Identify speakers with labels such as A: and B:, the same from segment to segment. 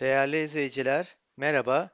A: Değerli izleyiciler, merhaba.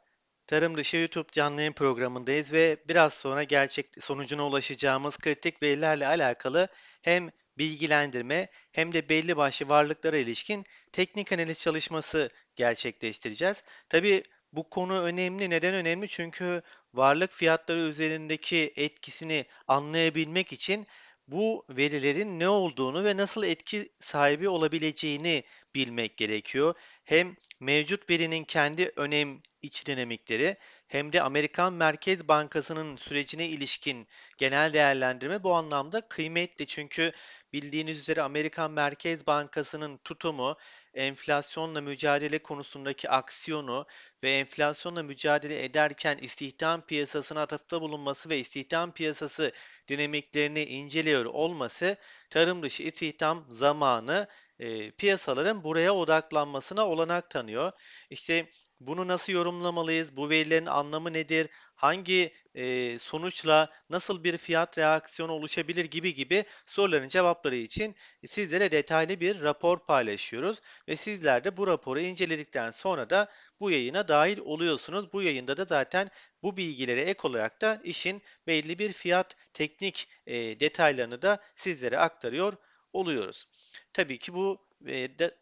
A: Tarım Dışı YouTube canlı yayın programındayız ve biraz sonra gerçek sonucuna ulaşacağımız kritik verilerle alakalı hem bilgilendirme hem de belli başlı varlıklara ilişkin teknik analiz çalışması gerçekleştireceğiz. Tabii bu konu önemli. Neden önemli? Çünkü varlık fiyatları üzerindeki etkisini anlayabilmek için bu verilerin ne olduğunu ve nasıl etki sahibi olabileceğini bilmek gerekiyor. Hem mevcut verinin kendi önem iç dinamikleri hem de Amerikan Merkez Bankası'nın sürecine ilişkin genel değerlendirme bu anlamda kıymetli. Çünkü bildiğiniz üzere Amerikan Merkez Bankası'nın tutumu enflasyonla mücadele konusundaki aksiyonu ve enflasyonla mücadele ederken istihdam piyasasına atıfta bulunması ve istihdam piyasası dinamiklerini inceliyor olması tarım dışı istihdam zamanı e, piyasaların buraya odaklanmasına olanak tanıyor. İşte bunu nasıl yorumlamalıyız? Bu verilerin anlamı nedir? Hangi e, sonuçla nasıl bir fiyat reaksiyonu oluşabilir gibi gibi soruların cevapları için sizlere detaylı bir rapor paylaşıyoruz ve sizler de bu raporu inceledikten sonra da bu yayına dahil oluyorsunuz. Bu yayında da zaten bu bilgilere ek olarak da işin belli bir fiyat teknik e, detaylarını da sizlere aktarıyor oluyoruz. Tabii ki bu e, de,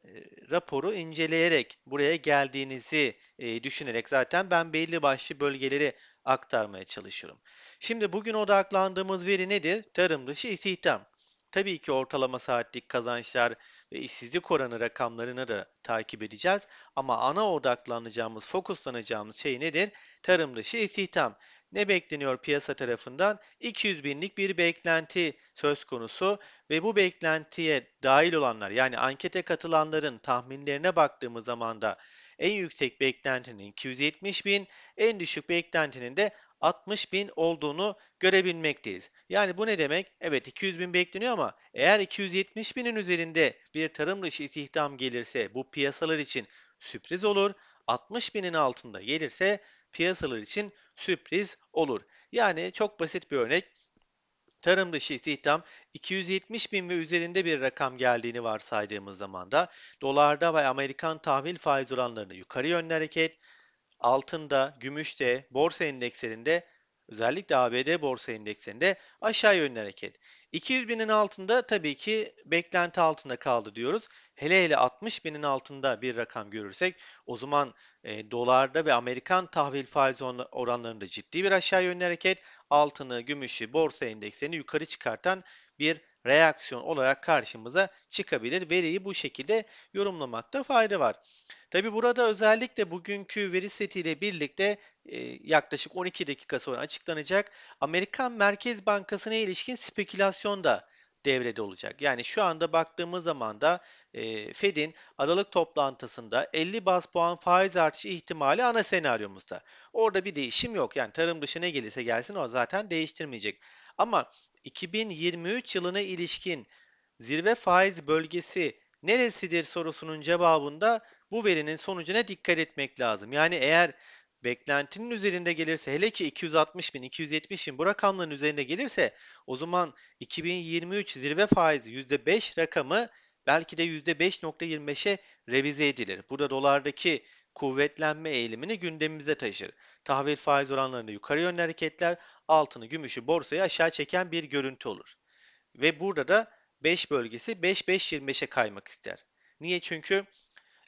A: raporu inceleyerek buraya geldiğinizi e, düşünerek zaten ben belli başlı bölgeleri aktarmaya çalışıyorum. Şimdi bugün odaklandığımız veri nedir? Tarım dışı istihdam. Tabii ki ortalama saatlik kazançlar ve işsizlik oranı rakamlarını da takip edeceğiz. Ama ana odaklanacağımız, fokuslanacağımız şey nedir? Tarım dışı istihdam. Ne bekleniyor piyasa tarafından? 200 binlik bir beklenti söz konusu ve bu beklentiye dahil olanlar yani ankete katılanların tahminlerine baktığımız zaman da en yüksek beklentinin 270 bin, en düşük beklentinin de 60 bin olduğunu görebilmekteyiz. Yani bu ne demek? Evet 200 bin bekleniyor ama eğer 270 binin üzerinde bir tarım dışı istihdam gelirse bu piyasalar için sürpriz olur. 60 binin altında gelirse piyasalar için sürpriz olur. Yani çok basit bir örnek. Tarım dışı istihdam 270 bin ve üzerinde bir rakam geldiğini varsaydığımız zaman da dolarda ve Amerikan tahvil faiz oranlarını yukarı yönlü hareket, altında, gümüşte, borsa endekslerinde özellikle ABD borsa endeksinde aşağı yönlü hareket. 200 binin altında tabii ki beklenti altında kaldı diyoruz. Hele hele 60 binin altında bir rakam görürsek o zaman e, dolarda ve Amerikan tahvil faiz oranlarında ciddi bir aşağı yönlü hareket altını, gümüşü, borsa endekslerini yukarı çıkartan bir reaksiyon olarak karşımıza çıkabilir. Veriyi bu şekilde yorumlamakta fayda var. Tabi burada özellikle bugünkü veri setiyle birlikte e, yaklaşık 12 dakika sonra açıklanacak Amerikan Merkez Bankası'na ilişkin spekülasyon da devrede olacak. Yani şu anda baktığımız zaman da e, Fed'in Aralık toplantısında 50 bas puan faiz artışı ihtimali ana senaryomuzda. Orada bir değişim yok. Yani tarım dışı ne gelirse gelsin o zaten değiştirmeyecek. Ama 2023 yılına ilişkin zirve faiz bölgesi neresidir sorusunun cevabında bu verinin sonucuna dikkat etmek lazım. Yani eğer beklentinin üzerinde gelirse hele ki 260 bin, 270 bin bu rakamların üzerinde gelirse o zaman 2023 zirve faizi %5 rakamı belki de %5.25'e revize edilir. Burada dolardaki kuvvetlenme eğilimini gündemimize taşır. Tahvil faiz oranlarında yukarı yönlü hareketler altını, gümüşü, borsayı aşağı çeken bir görüntü olur. Ve burada da 5 bölgesi 5-5-25'e kaymak ister. Niye? Çünkü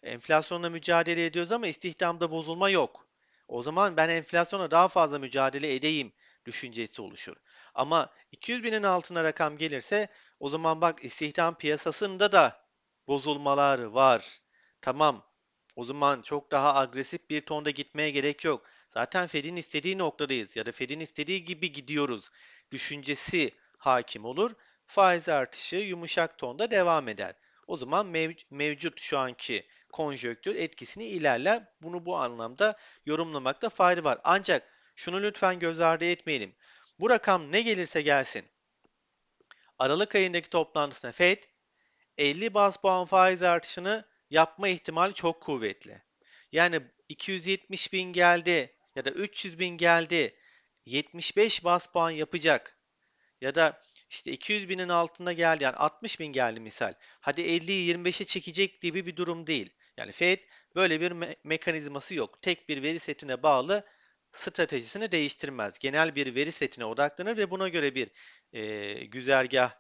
A: enflasyonla mücadele ediyoruz ama istihdamda bozulma yok. O zaman ben enflasyona daha fazla mücadele edeyim düşüncesi oluşur. Ama 200 binin altına rakam gelirse o zaman bak istihdam piyasasında da bozulmalar var. Tamam. O zaman çok daha agresif bir tonda gitmeye gerek yok. Zaten Fed'in istediği noktadayız ya da Fed'in istediği gibi gidiyoruz. Düşüncesi hakim olur. Faiz artışı yumuşak tonda devam eder. O zaman mev mevcut şu anki konjöktür etkisini ilerler. Bunu bu anlamda yorumlamakta fayda var. Ancak şunu lütfen göz ardı etmeyelim. Bu rakam ne gelirse gelsin. Aralık ayındaki toplantısına FED 50 bas puan faiz artışını yapma ihtimali çok kuvvetli. Yani 270 bin geldi ya da 300 bin geldi 75 bas puan yapacak ya da işte 200 binin altında geldi yani 60 bin geldi misal. Hadi 50'yi 25'e çekecek gibi bir durum değil. Yani Fed böyle bir me- mekanizması yok. Tek bir veri setine bağlı stratejisini değiştirmez. Genel bir veri setine odaklanır ve buna göre bir e, güzergah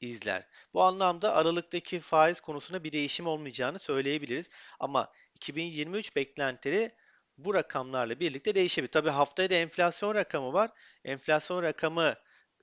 A: izler. Bu anlamda Aralık'taki faiz konusunda bir değişim olmayacağını söyleyebiliriz. Ama 2023 beklentileri bu rakamlarla birlikte değişebilir. Tabii haftaya da enflasyon rakamı var. Enflasyon rakamı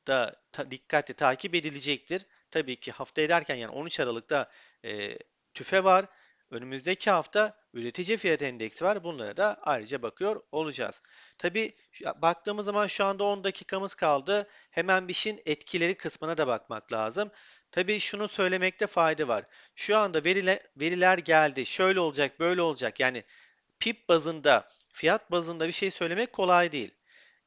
A: da ta- dikkatli takip edilecektir. Tabii ki haftaya derken yani 13 Aralık'ta e, tüfe var. Önümüzdeki hafta üretici fiyat endeksi var. Bunlara da ayrıca bakıyor olacağız. Tabii şu- baktığımız zaman şu anda 10 dakikamız kaldı. Hemen bir şeyin etkileri kısmına da bakmak lazım. Tabii şunu söylemekte fayda var. Şu anda veriler, veriler geldi. Şöyle olacak, böyle olacak. Yani PIB bazında, fiyat bazında bir şey söylemek kolay değil.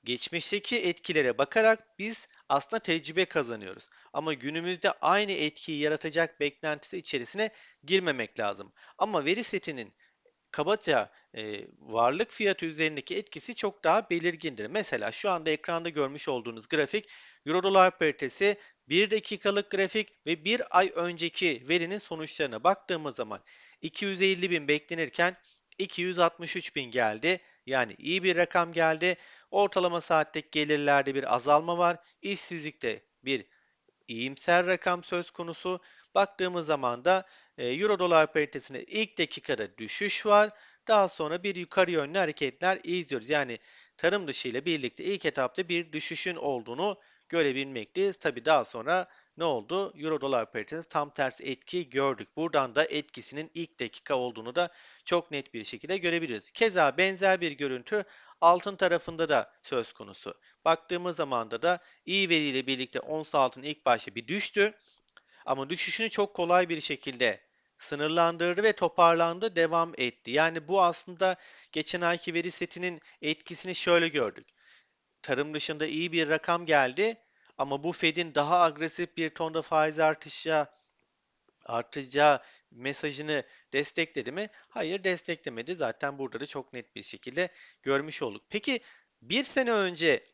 A: Geçmişteki etkilere bakarak biz aslında tecrübe kazanıyoruz. Ama günümüzde aynı etkiyi yaratacak beklentisi içerisine girmemek lazım. Ama veri setinin kabaca e, varlık fiyatı üzerindeki etkisi çok daha belirgindir. Mesela şu anda ekranda görmüş olduğunuz grafik Euro dolar paritesi 1 dakikalık grafik ve bir ay önceki verinin sonuçlarına baktığımız zaman 250 bin beklenirken 263 bin geldi. Yani iyi bir rakam geldi. Ortalama saatteki gelirlerde bir azalma var. İşsizlikte bir iyimser rakam söz konusu. Baktığımız zaman da e, Euro dolar paritesinde ilk dakikada düşüş var. Daha sonra bir yukarı yönlü hareketler izliyoruz. Yani tarım dışı ile birlikte ilk etapta bir düşüşün olduğunu görebilmekteyiz. Tabi daha sonra ne oldu? Euro dolar paritesi tam tersi etki gördük. Buradan da etkisinin ilk dakika olduğunu da çok net bir şekilde görebiliriz. Keza benzer bir görüntü altın tarafında da söz konusu. Baktığımız zaman da iyi veriyle birlikte ons altın ilk başta bir düştü. Ama düşüşünü çok kolay bir şekilde sınırlandırdı ve toparlandı, devam etti. Yani bu aslında geçen ayki veri setinin etkisini şöyle gördük. Tarım dışında iyi bir rakam geldi ama bu Fed'in daha agresif bir tonda faiz artışa artacağı mesajını destekledi mi? Hayır desteklemedi. Zaten burada da çok net bir şekilde görmüş olduk. Peki bir sene önce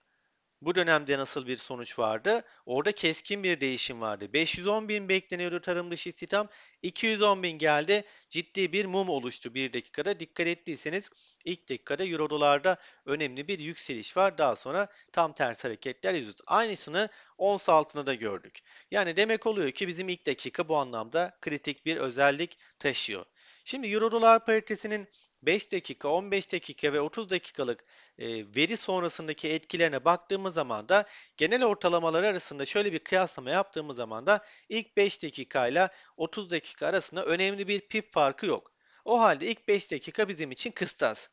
A: bu dönemde nasıl bir sonuç vardı? Orada keskin bir değişim vardı. 510 bin bekleniyordu tarım dışı istihdam. 210 bin geldi. Ciddi bir mum oluştu bir dakikada. Dikkat ettiyseniz ilk dakikada euro dolarda önemli bir yükseliş var. Daha sonra tam tersi hareketler yüzüyoruz. Aynısını ons altına da gördük. Yani demek oluyor ki bizim ilk dakika bu anlamda kritik bir özellik taşıyor. Şimdi euro dolar paritesinin 5 dakika, 15 dakika ve 30 dakikalık e, veri sonrasındaki etkilerine baktığımız zaman da genel ortalamalar arasında şöyle bir kıyaslama yaptığımız zaman da ilk 5 dakika ile 30 dakika arasında önemli bir pip farkı yok. O halde ilk 5 dakika bizim için kıstas.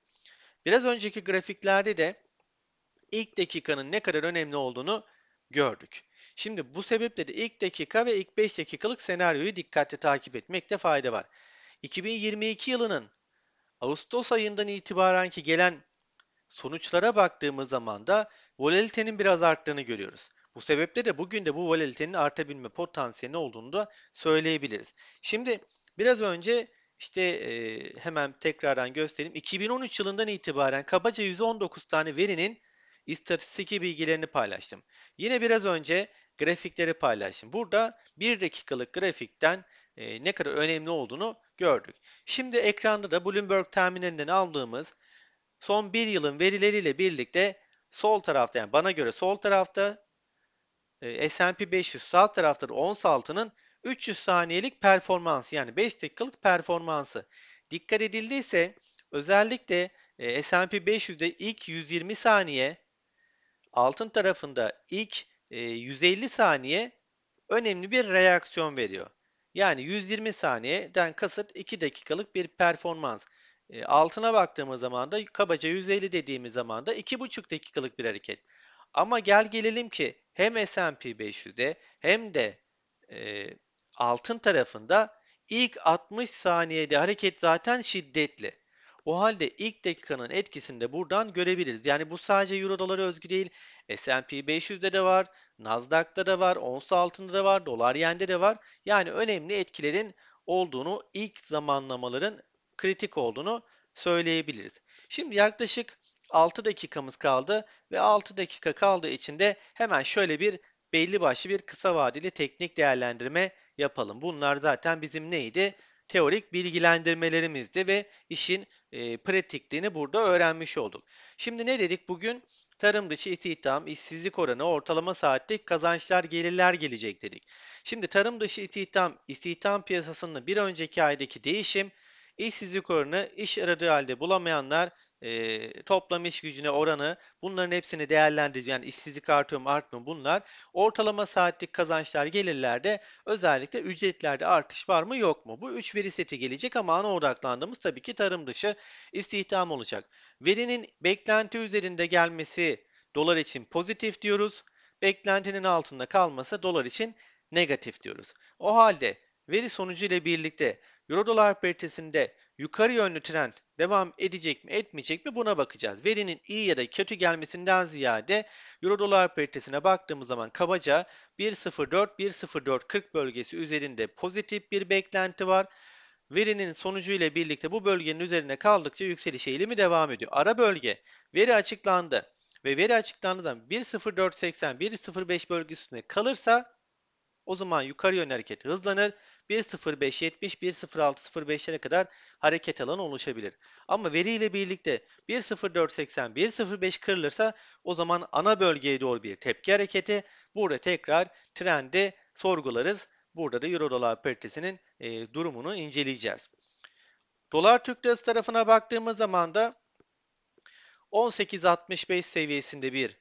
A: Biraz önceki grafiklerde de ilk dakikanın ne kadar önemli olduğunu gördük. Şimdi bu sebeple de ilk dakika ve ilk 5 dakikalık senaryoyu dikkatli takip etmekte fayda var. 2022 yılının Ağustos ayından itibaren ki gelen sonuçlara baktığımız zaman da volatilitenin biraz arttığını görüyoruz. Bu sebeple de bugün de bu volatilitenin artabilme potansiyeli olduğunu da söyleyebiliriz. Şimdi biraz önce işte e, hemen tekrardan göstereyim. 2013 yılından itibaren kabaca 119 tane verinin istatistik bilgilerini paylaştım. Yine biraz önce grafikleri paylaştım. Burada 1 dakikalık grafikten e, ne kadar önemli olduğunu gördük. Şimdi ekranda da Bloomberg terminalinden aldığımız son bir yılın verileriyle birlikte sol tarafta yani bana göre sol tarafta e, S&P 500 sağ tarafta da ons altının 300 saniyelik performansı yani 5 dakikalık performansı. Dikkat edildiyse özellikle e, S&P 500'de ilk 120 saniye altın tarafında ilk e, 150 saniye önemli bir reaksiyon veriyor. Yani 120 saniyeden kasıt 2 dakikalık bir performans. E, altına baktığımız zaman da kabaca 150 dediğimiz zaman da 2,5 dakikalık bir hareket. Ama gel gelelim ki hem S&P 500'de hem de e, altın tarafında ilk 60 saniyede hareket zaten şiddetli. O halde ilk dakikanın etkisini de buradan görebiliriz. Yani bu sadece Euro dolara özgü değil. S&P 500'de de var, Nasdaq'ta da var, ons altında da var, dolar yende de var. Yani önemli etkilerin olduğunu, ilk zamanlamaların kritik olduğunu söyleyebiliriz. Şimdi yaklaşık 6 dakikamız kaldı ve 6 dakika kaldığı için de hemen şöyle bir belli başlı bir kısa vadeli teknik değerlendirme yapalım. Bunlar zaten bizim neydi? Teorik bilgilendirmelerimizdi ve işin e, pratikliğini burada öğrenmiş olduk. Şimdi ne dedik? Bugün tarım dışı istihdam, işsizlik oranı, ortalama saatlik kazançlar, gelirler gelecek dedik. Şimdi tarım dışı istihdam, istihdam piyasasında bir önceki aydaki değişim, işsizlik oranı, iş aradığı halde bulamayanlar, e, toplam iş gücüne oranı bunların hepsini değerlendireceğiz. Yani işsizlik artıyor mu artmıyor mu bunlar. Ortalama saatlik kazançlar gelirlerde özellikle ücretlerde artış var mı yok mu? Bu üç veri seti gelecek ama ana odaklandığımız tabii ki tarım dışı istihdam olacak. Verinin beklenti üzerinde gelmesi dolar için pozitif diyoruz. Beklentinin altında kalması dolar için negatif diyoruz. O halde veri sonucu ile birlikte Euro dolar paritesinde yukarı yönlü trend devam edecek mi etmeyecek mi buna bakacağız. Verinin iyi ya da kötü gelmesinden ziyade Euro dolar paritesine baktığımız zaman kabaca 1.04-1.04.40 bölgesi üzerinde pozitif bir beklenti var. Verinin sonucu ile birlikte bu bölgenin üzerine kaldıkça yükseliş eğilimi devam ediyor. Ara bölge veri açıklandı ve veri açıklandığı zaman 1.0480 1.05 bölgesinde kalırsa o zaman yukarı yönlü hareket hızlanır 1.0570, 1.0605'lere kadar hareket alanı oluşabilir. Ama veri ile birlikte 1.0480, 1.05 kırılırsa o zaman ana bölgeye doğru bir tepki hareketi. Burada tekrar trendi sorgularız. Burada da Euro dolar paritesinin e, durumunu inceleyeceğiz. Dolar Türk Lirası tarafına baktığımız zaman da 18.65 seviyesinde bir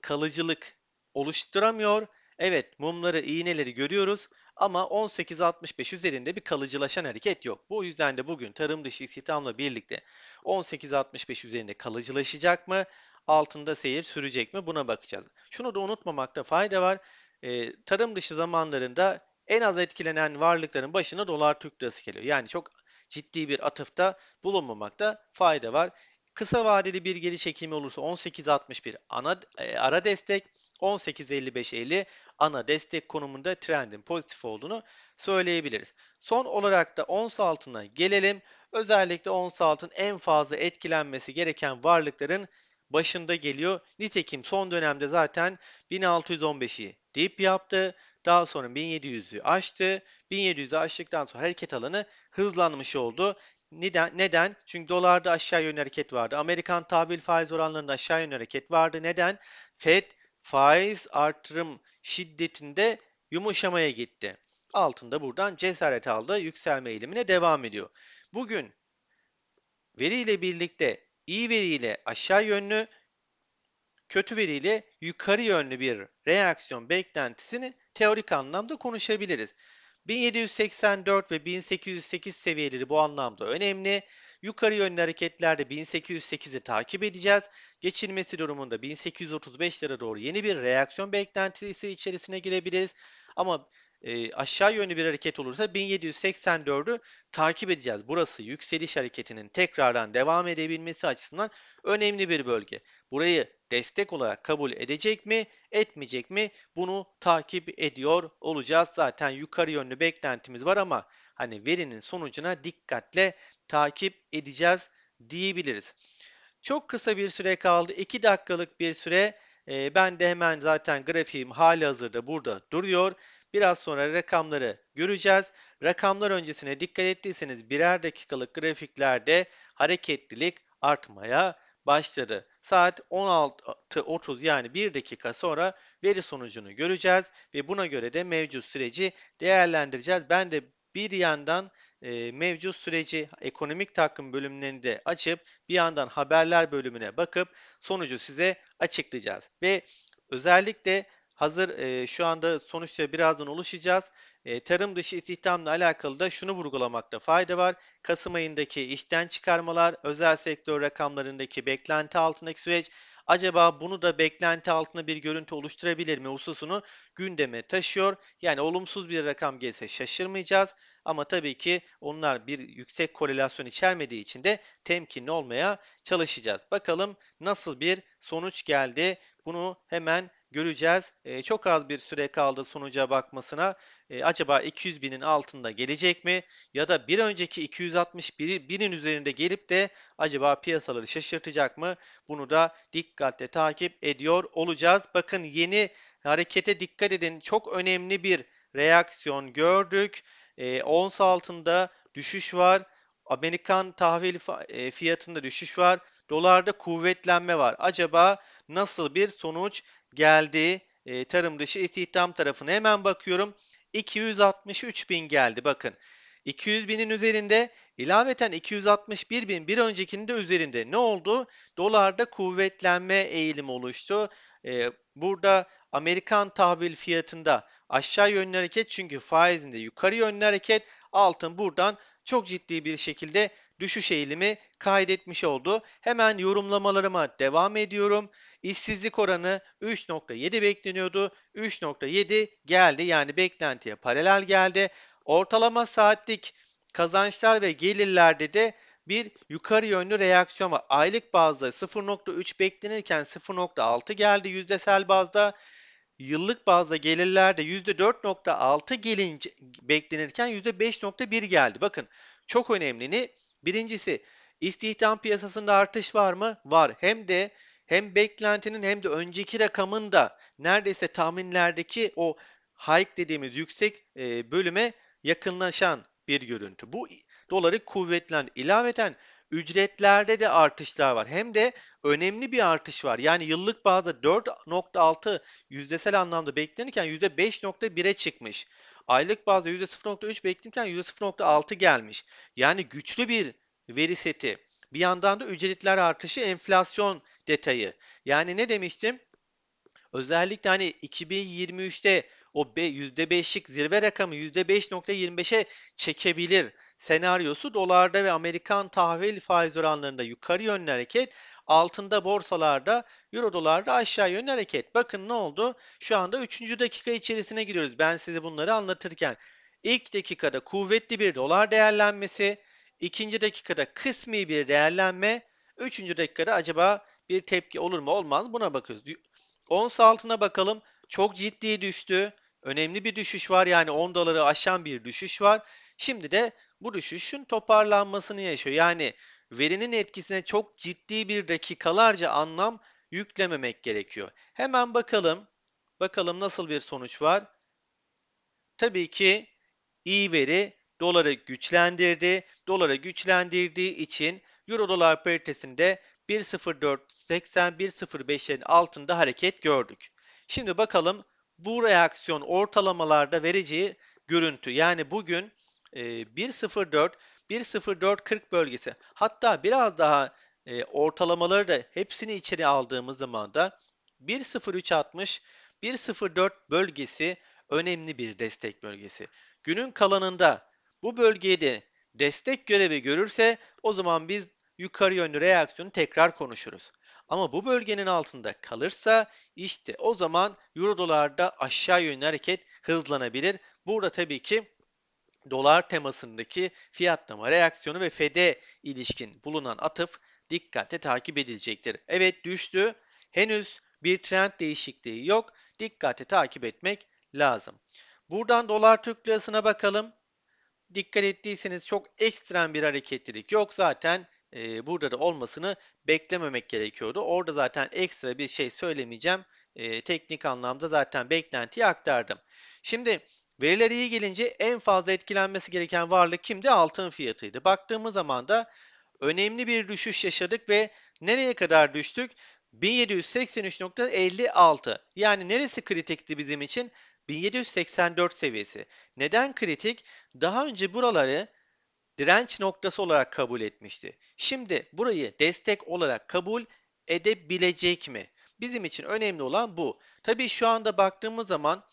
A: kalıcılık oluşturamıyor. Evet mumları, iğneleri görüyoruz ama 18.65 üzerinde bir kalıcılaşan hareket yok. Bu yüzden de bugün tarım dışı istihdamla birlikte 18.65 üzerinde kalıcılaşacak mı? Altında seyir sürecek mi? Buna bakacağız. Şunu da unutmamakta fayda var. Ee, tarım dışı zamanlarında en az etkilenen varlıkların başına dolar Türk lirası geliyor. Yani çok ciddi bir atıfta bulunmamakta fayda var. Kısa vadeli bir geri çekimi olursa 18.61 ana e, ara destek, 18.55.50 ana destek konumunda trendin pozitif olduğunu söyleyebiliriz. Son olarak da ons altına gelelim. Özellikle ons altın en fazla etkilenmesi gereken varlıkların başında geliyor. Nitekim son dönemde zaten 1615'i dip yaptı. Daha sonra 1700'ü aştı. 1700'ü aştıktan sonra hareket alanı hızlanmış oldu. Neden? Neden? Çünkü dolarda aşağı yönlü hareket vardı. Amerikan tahvil faiz oranlarında aşağı yönlü hareket vardı. Neden? Fed faiz artırım şiddetinde yumuşamaya gitti. Altında buradan cesaret aldı, yükselme eğilimine devam ediyor. Bugün veriyle birlikte iyi veriyle aşağı yönlü, kötü veriyle yukarı yönlü bir reaksiyon beklentisini teorik anlamda konuşabiliriz. 1784 ve 1808 seviyeleri bu anlamda önemli. Yukarı yönlü hareketlerde 1808'i takip edeceğiz. Geçilmesi durumunda 1835'lere doğru yeni bir reaksiyon beklentisi içerisine girebiliriz. Ama e, aşağı yönlü bir hareket olursa 1784'ü takip edeceğiz. Burası yükseliş hareketinin tekrardan devam edebilmesi açısından önemli bir bölge. Burayı destek olarak kabul edecek mi, etmeyecek mi? Bunu takip ediyor olacağız. Zaten yukarı yönlü beklentimiz var ama hani verinin sonucuna dikkatle takip edeceğiz diyebiliriz. Çok kısa bir süre kaldı. 2 dakikalık bir süre. E, ben de hemen zaten grafiğim hali hazırda burada duruyor. Biraz sonra rakamları göreceğiz. Rakamlar öncesine dikkat ettiyseniz birer dakikalık grafiklerde hareketlilik artmaya başladı. Saat 16.30 yani 1 dakika sonra veri sonucunu göreceğiz ve buna göre de mevcut süreci değerlendireceğiz. Ben de bir yandan e, mevcut süreci ekonomik takım bölümlerini de açıp bir yandan haberler bölümüne bakıp sonucu size açıklayacağız. Ve özellikle hazır e, şu anda sonuçta birazdan oluşacağız. E, tarım dışı istihdamla alakalı da şunu vurgulamakta fayda var. Kasım ayındaki işten çıkarmalar, özel sektör rakamlarındaki beklenti altındaki süreç acaba bunu da beklenti altında bir görüntü oluşturabilir mi hususunu gündeme taşıyor. Yani olumsuz bir rakam gelse şaşırmayacağız. Ama tabii ki onlar bir yüksek korelasyon içermediği için de temkinli olmaya çalışacağız. Bakalım nasıl bir sonuç geldi. Bunu hemen göreceğiz. E, çok az bir süre kaldı sonuca bakmasına. E, acaba 200 binin altında gelecek mi? Ya da bir önceki 261 binin üzerinde gelip de acaba piyasaları şaşırtacak mı? Bunu da dikkatle takip ediyor olacağız. Bakın yeni harekete dikkat edin. Çok önemli bir reaksiyon gördük. E, ons altında düşüş var. Amerikan tahvil e, fiyatında düşüş var. Dolarda kuvvetlenme var. Acaba nasıl bir sonuç geldi e, tarım dışı istihdam tarafına? Hemen bakıyorum. 263 bin geldi bakın. 200 binin üzerinde ilaveten 261 bin bir öncekinin de üzerinde. Ne oldu? Dolarda kuvvetlenme eğilimi oluştu. Ee, burada Amerikan tahvil fiyatında aşağı yönlü hareket çünkü faizinde yukarı yönlü hareket altın buradan çok ciddi bir şekilde düşüş eğilimi kaydetmiş oldu. Hemen yorumlamalarıma devam ediyorum. İşsizlik oranı 3.7 bekleniyordu. 3.7 geldi yani beklentiye paralel geldi. Ortalama saatlik kazançlar ve gelirlerde de bir yukarı yönlü reaksiyon var. Aylık bazda 0.3 beklenirken 0.6 geldi yüzdesel bazda. Yıllık bazda gelirlerde %4.6 gelince beklenirken %5.1 geldi. Bakın çok önemli. Birincisi istihdam piyasasında artış var mı? Var. Hem de hem beklentinin hem de önceki rakamın da neredeyse tahminlerdeki o hike dediğimiz yüksek e, bölüme yakınlaşan bir görüntü. Bu doları kuvvetlen ilaveten ücretlerde de artışlar var. Hem de önemli bir artış var. Yani yıllık bazda 4.6 yüzdesel anlamda beklenirken %5.1'e çıkmış. Aylık bazda %0.3 beklenirken %0.6 gelmiş. Yani güçlü bir veri seti. Bir yandan da ücretler artışı enflasyon detayı. Yani ne demiştim? Özellikle hani 2023'te o %5'lik zirve rakamı %5.25'e çekebilir senaryosu dolarda ve Amerikan tahvil faiz oranlarında yukarı yönlü hareket, altında borsalarda, euro dolarda aşağı yönlü hareket. Bakın ne oldu? Şu anda 3. dakika içerisine giriyoruz. Ben size bunları anlatırken. ilk dakikada kuvvetli bir dolar değerlenmesi, ikinci dakikada kısmi bir değerlenme, üçüncü dakikada acaba bir tepki olur mu olmaz buna bakıyoruz. Ons altına bakalım. Çok ciddi düştü. Önemli bir düşüş var yani 10 doları aşan bir düşüş var. Şimdi de bu düşüşün toparlanmasını yaşıyor. Yani verinin etkisine çok ciddi bir dakikalarca anlam yüklememek gerekiyor. Hemen bakalım. Bakalım nasıl bir sonuç var. Tabii ki iyi veri doları güçlendirdi. Doları güçlendirdiği için Euro dolar paritesinde 1.0480 1.05'lerin altında hareket gördük. Şimdi bakalım bu reaksiyon ortalamalarda vereceği görüntü. Yani bugün 1.04 1.04.40 bölgesi hatta biraz daha e, ortalamaları da hepsini içeri aldığımız zaman da 1.0360 1.04 bölgesi önemli bir destek bölgesi. Günün kalanında bu bölgede destek görevi görürse o zaman biz yukarı yönlü reaksiyonu tekrar konuşuruz. Ama bu bölgenin altında kalırsa işte o zaman euro dolarda aşağı yönlü hareket hızlanabilir. Burada tabii ki dolar temasındaki fiyatlama reaksiyonu ve FED'e ilişkin bulunan atıf dikkatle takip edilecektir. Evet düştü. Henüz bir trend değişikliği yok. Dikkatle takip etmek lazım. Buradan dolar Türk lirasına bakalım. Dikkat ettiyseniz çok ekstrem bir hareketlilik yok. Zaten burada da olmasını beklememek gerekiyordu. Orada zaten ekstra bir şey söylemeyeceğim. Teknik anlamda zaten beklentiyi aktardım. Şimdi veriler iyi gelince en fazla etkilenmesi gereken varlık kimdi? Altın fiyatıydı. Baktığımız zaman da önemli bir düşüş yaşadık ve nereye kadar düştük? 1783.56. Yani neresi kritikti bizim için? 1784 seviyesi. Neden kritik? Daha önce buraları direnç noktası olarak kabul etmişti. Şimdi burayı destek olarak kabul edebilecek mi? Bizim için önemli olan bu. Tabii şu anda baktığımız zaman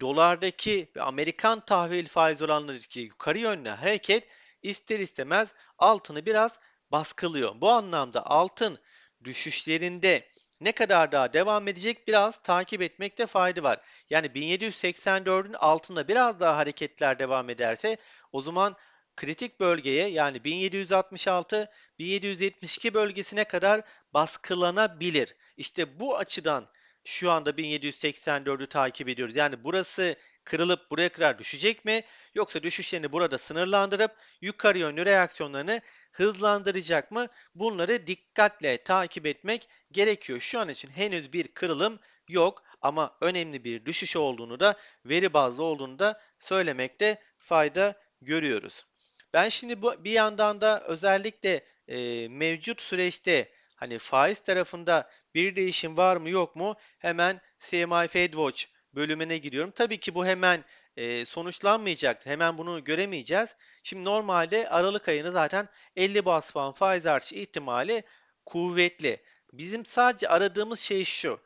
A: dolardaki ve Amerikan tahvil faiz oranlarındaki yukarı yönlü hareket ister istemez altını biraz baskılıyor. Bu anlamda altın düşüşlerinde ne kadar daha devam edecek biraz takip etmekte fayda var. Yani 1784'ün altında biraz daha hareketler devam ederse o zaman kritik bölgeye yani 1766-1772 bölgesine kadar baskılanabilir. İşte bu açıdan şu anda 1784'ü takip ediyoruz. Yani burası kırılıp buraya kadar düşecek mi? Yoksa düşüşlerini burada sınırlandırıp yukarı yönlü reaksiyonlarını hızlandıracak mı? Bunları dikkatle takip etmek gerekiyor. Şu an için henüz bir kırılım yok ama önemli bir düşüş olduğunu da veri bazlı olduğunu da söylemekte fayda görüyoruz. Ben şimdi bu bir yandan da özellikle e, mevcut süreçte hani faiz tarafında bir değişim var mı yok mu? Hemen CMI Fed Watch bölümüne giriyorum. Tabii ki bu hemen e, sonuçlanmayacaktır. Hemen bunu göremeyeceğiz. Şimdi normalde Aralık ayını zaten 50 bas puan faiz artışı ihtimali kuvvetli. Bizim sadece aradığımız şey şu.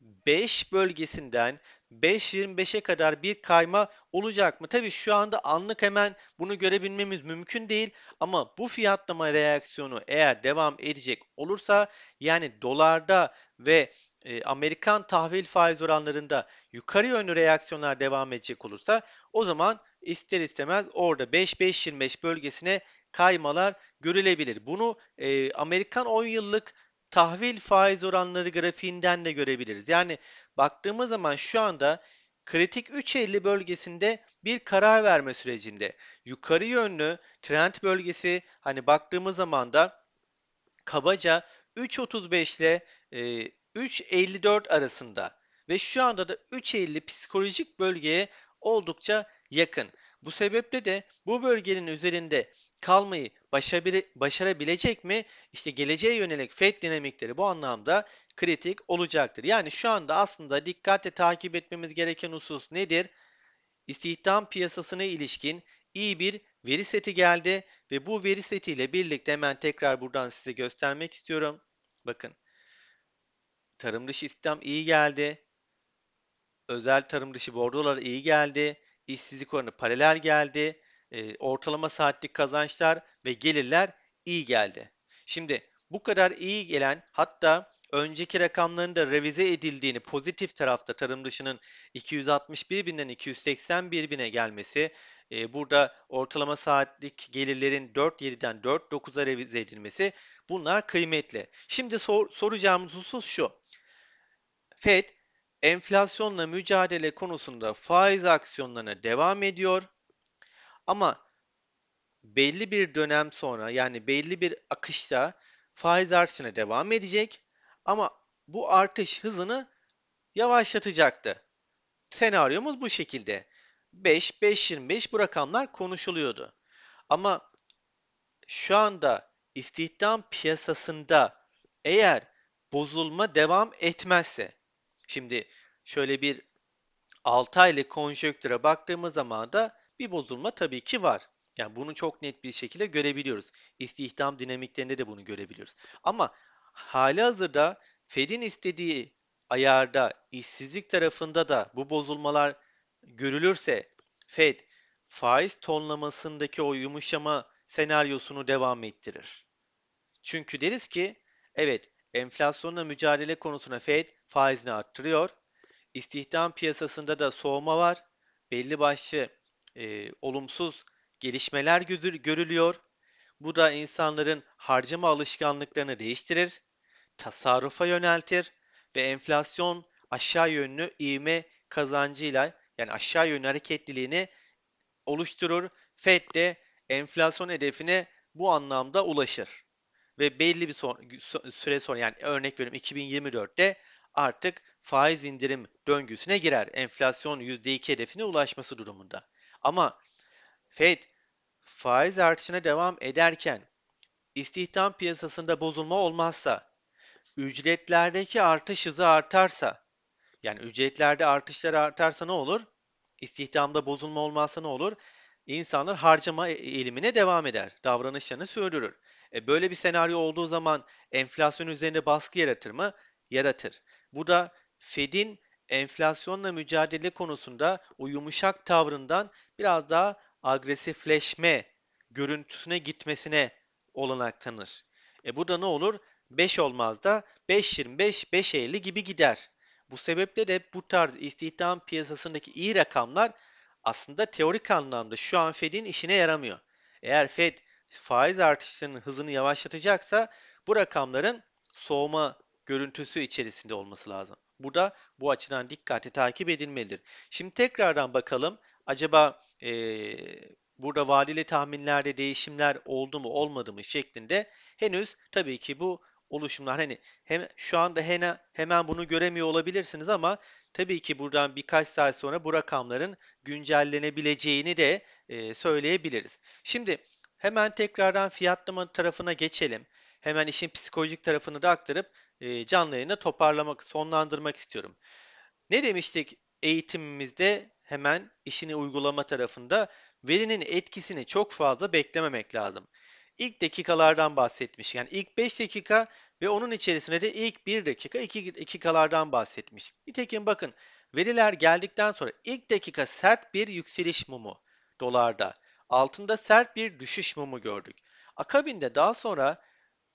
A: 5 bölgesinden 5.25'e kadar bir kayma olacak mı? Tabii şu anda anlık hemen bunu görebilmemiz mümkün değil ama bu fiyatlama reaksiyonu eğer devam edecek olursa yani dolarda ve e, Amerikan tahvil faiz oranlarında yukarı yönlü reaksiyonlar devam edecek olursa o zaman ister istemez orada 5-5.25 bölgesine kaymalar görülebilir. Bunu e, Amerikan 10 yıllık tahvil faiz oranları grafiğinden de görebiliriz. Yani baktığımız zaman şu anda kritik 3.50 bölgesinde bir karar verme sürecinde. Yukarı yönlü trend bölgesi hani baktığımız zaman da kabaca 3.35 ile e, 3.54 arasında ve şu anda da 3.50 psikolojik bölgeye oldukça yakın. Bu sebeple de bu bölgenin üzerinde kalmayı başarabilecek mi? İşte geleceğe yönelik FED dinamikleri bu anlamda kritik olacaktır. Yani şu anda aslında dikkatle takip etmemiz gereken husus nedir? İstihdam piyasasına ilişkin iyi bir veri seti geldi ve bu veri setiyle birlikte hemen tekrar buradan size göstermek istiyorum. Bakın. Tarım dışı istihdam iyi geldi. Özel tarım dışı bordolar iyi geldi. İşsizlik oranı paralel geldi e, ortalama saatlik kazançlar ve gelirler iyi geldi. Şimdi bu kadar iyi gelen hatta önceki rakamların da revize edildiğini pozitif tarafta tarım dışının 261 binden 281 bine gelmesi, e, burada ortalama saatlik gelirlerin 4.7'den 4.9'a revize edilmesi bunlar kıymetli. Şimdi sor, soracağımız husus şu. FED enflasyonla mücadele konusunda faiz aksiyonlarına devam ediyor ama belli bir dönem sonra yani belli bir akışta faiz artışına devam edecek ama bu artış hızını yavaşlatacaktı. Senaryomuz bu şekilde. 5, 5.25 bu rakamlar konuşuluyordu. Ama şu anda istihdam piyasasında eğer bozulma devam etmezse, şimdi şöyle bir 6 aylık konjonktüre baktığımız zaman da bir bozulma tabii ki var. Yani bunu çok net bir şekilde görebiliyoruz. İstihdam dinamiklerinde de bunu görebiliyoruz. Ama hali hazırda Fed'in istediği ayarda işsizlik tarafında da bu bozulmalar görülürse Fed faiz tonlamasındaki o yumuşama senaryosunu devam ettirir. Çünkü deriz ki evet enflasyonla mücadele konusuna Fed faizini arttırıyor. İstihdam piyasasında da soğuma var. Belli başlı e, olumsuz gelişmeler görülüyor. Bu da insanların harcama alışkanlıklarını değiştirir, tasarrufa yöneltir ve enflasyon aşağı yönlü ivme kazancıyla yani aşağı yönlü hareketliliğini oluşturur. Fed de enflasyon hedefine bu anlamda ulaşır. Ve belli bir son, süre sonra yani örnek veriyorum 2024'te artık faiz indirim döngüsüne girer. Enflasyon %2 hedefine ulaşması durumunda. Ama Fed faiz artışına devam ederken istihdam piyasasında bozulma olmazsa, ücretlerdeki artış hızı artarsa, yani ücretlerde artışlar artarsa ne olur? İstihdamda bozulma olmazsa ne olur? İnsanlar harcama e, eğilimine devam eder, davranışlarını sürdürür. E böyle bir senaryo olduğu zaman enflasyon üzerinde baskı yaratır mı? Yaratır. Bu da Fed'in enflasyonla mücadele konusunda o yumuşak tavrından biraz daha agresifleşme görüntüsüne gitmesine olanak tanır. E bu da ne olur? 5 olmaz da 5.25, 5.50 gibi gider. Bu sebeple de bu tarz istihdam piyasasındaki iyi rakamlar aslında teorik anlamda şu an Fed'in işine yaramıyor. Eğer Fed faiz artışlarının hızını yavaşlatacaksa bu rakamların soğuma görüntüsü içerisinde olması lazım. Bu da bu açıdan dikkatli takip edilmelidir. Şimdi tekrardan bakalım. Acaba e, burada vadeli tahminlerde değişimler oldu mu olmadı mı şeklinde henüz tabii ki bu oluşumlar hani hem şu anda hemen, hemen bunu göremiyor olabilirsiniz ama tabii ki buradan birkaç saat sonra bu rakamların güncellenebileceğini de e, söyleyebiliriz. Şimdi hemen tekrardan fiyatlama tarafına geçelim. Hemen işin psikolojik tarafını da aktarıp e, canlı yayını toparlamak, sonlandırmak istiyorum. Ne demiştik eğitimimizde hemen işini uygulama tarafında verinin etkisini çok fazla beklememek lazım. İlk dakikalardan bahsetmiş. Yani ilk 5 dakika ve onun içerisinde de ilk 1 dakika 2 dakikalardan bahsetmiş. Nitekim bakın veriler geldikten sonra ilk dakika sert bir yükseliş mumu dolarda. Altında sert bir düşüş mumu gördük. Akabinde daha sonra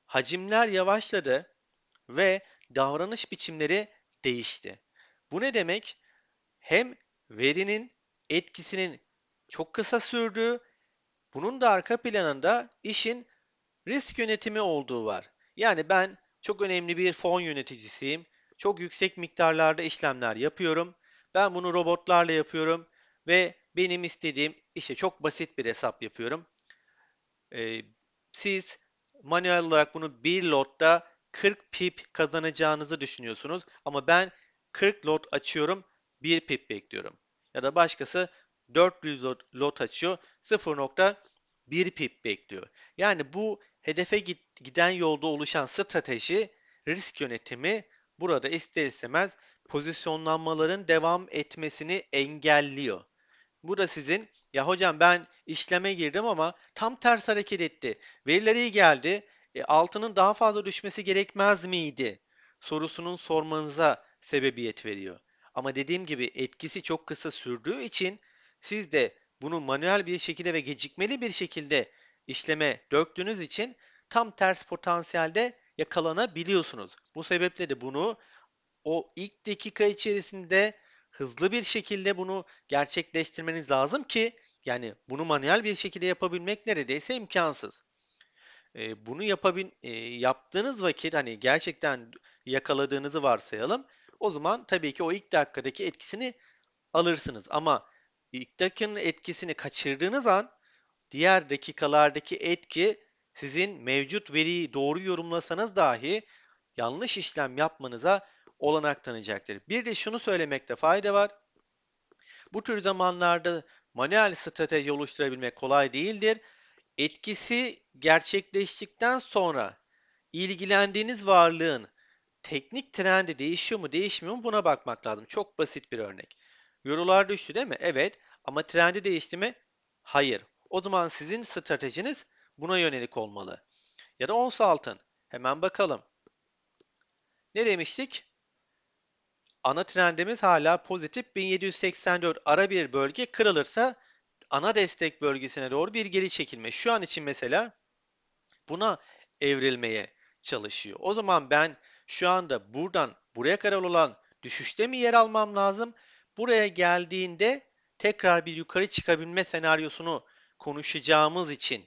A: hacimler yavaşladı ve davranış biçimleri değişti. Bu ne demek? Hem verinin etkisinin çok kısa sürdüğü, bunun da arka planında işin risk yönetimi olduğu var. Yani ben çok önemli bir fon yöneticisiyim. Çok yüksek miktarlarda işlemler yapıyorum. Ben bunu robotlarla yapıyorum ve benim istediğim işte çok basit bir hesap yapıyorum. Ee, siz manuel olarak bunu bir lotta 40 pip kazanacağınızı düşünüyorsunuz ama ben 40 lot açıyorum 1 pip bekliyorum. Ya da başkası 400 lot, açıyor 0.1 pip bekliyor. Yani bu hedefe giden yolda oluşan strateji risk yönetimi burada ister istemez pozisyonlanmaların devam etmesini engelliyor. Bu da sizin ya hocam ben işleme girdim ama tam ters hareket etti. Veriler iyi geldi. E, altının daha fazla düşmesi gerekmez miydi? Sorusunun sormanıza sebebiyet veriyor. Ama dediğim gibi etkisi çok kısa sürdüğü için siz de bunu manuel bir şekilde ve gecikmeli bir şekilde işleme döktüğünüz için tam ters potansiyelde yakalanabiliyorsunuz. Bu sebeple de bunu o ilk dakika içerisinde hızlı bir şekilde bunu gerçekleştirmeniz lazım ki yani bunu manuel bir şekilde yapabilmek neredeyse imkansız. E, bunu yapabil e, yaptığınız vakit hani gerçekten yakaladığınızı varsayalım. O zaman tabii ki o ilk dakikadaki etkisini alırsınız. Ama ilk dakikanın etkisini kaçırdığınız an diğer dakikalardaki etki sizin mevcut veriyi doğru yorumlasanız dahi yanlış işlem yapmanıza olanak tanıyacaktır. Bir de şunu söylemekte fayda var. Bu tür zamanlarda manuel strateji oluşturabilmek kolay değildir. Etkisi gerçekleştikten sonra ilgilendiğiniz varlığın teknik trendi değişiyor mu değişmiyor mu buna bakmak lazım. Çok basit bir örnek. Eurolar düştü değil mi? Evet. Ama trendi değişti mi? Hayır. O zaman sizin stratejiniz buna yönelik olmalı. Ya da ons altın. Hemen bakalım. Ne demiştik? Ana trendimiz hala pozitif 1784 ara bir bölge kırılırsa ana destek bölgesine doğru bir geri çekilme. Şu an için mesela buna evrilmeye çalışıyor. O zaman ben şu anda buradan buraya kadar olan düşüşte mi yer almam lazım? Buraya geldiğinde tekrar bir yukarı çıkabilme senaryosunu konuşacağımız için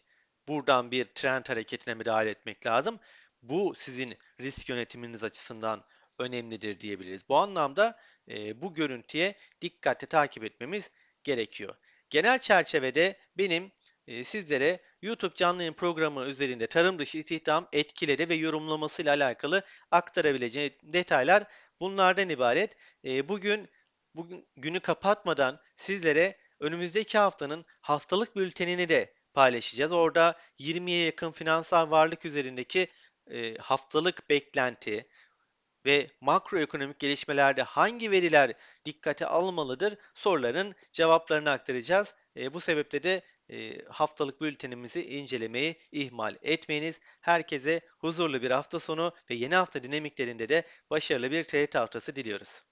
A: buradan bir trend hareketine müdahale etmek lazım. Bu sizin risk yönetiminiz açısından önemlidir diyebiliriz. Bu anlamda e, bu görüntüye dikkatli takip etmemiz gerekiyor. Genel çerçevede benim e, sizlere YouTube canlı yayın programı üzerinde tarım dışı istihdam etkileri ve yorumlamasıyla alakalı aktarabileceğim detaylar bunlardan ibaret. E, bugün bugün günü kapatmadan sizlere önümüzdeki haftanın haftalık bültenini de paylaşacağız. Orada 20'ye yakın finansal varlık üzerindeki e, haftalık beklenti, ve makroekonomik gelişmelerde hangi veriler dikkate almalıdır soruların cevaplarını aktaracağız. E, bu sebeple de e, haftalık bültenimizi incelemeyi ihmal etmeyiniz. Herkese huzurlu bir hafta sonu ve yeni hafta dinamiklerinde de başarılı bir trade haftası diliyoruz.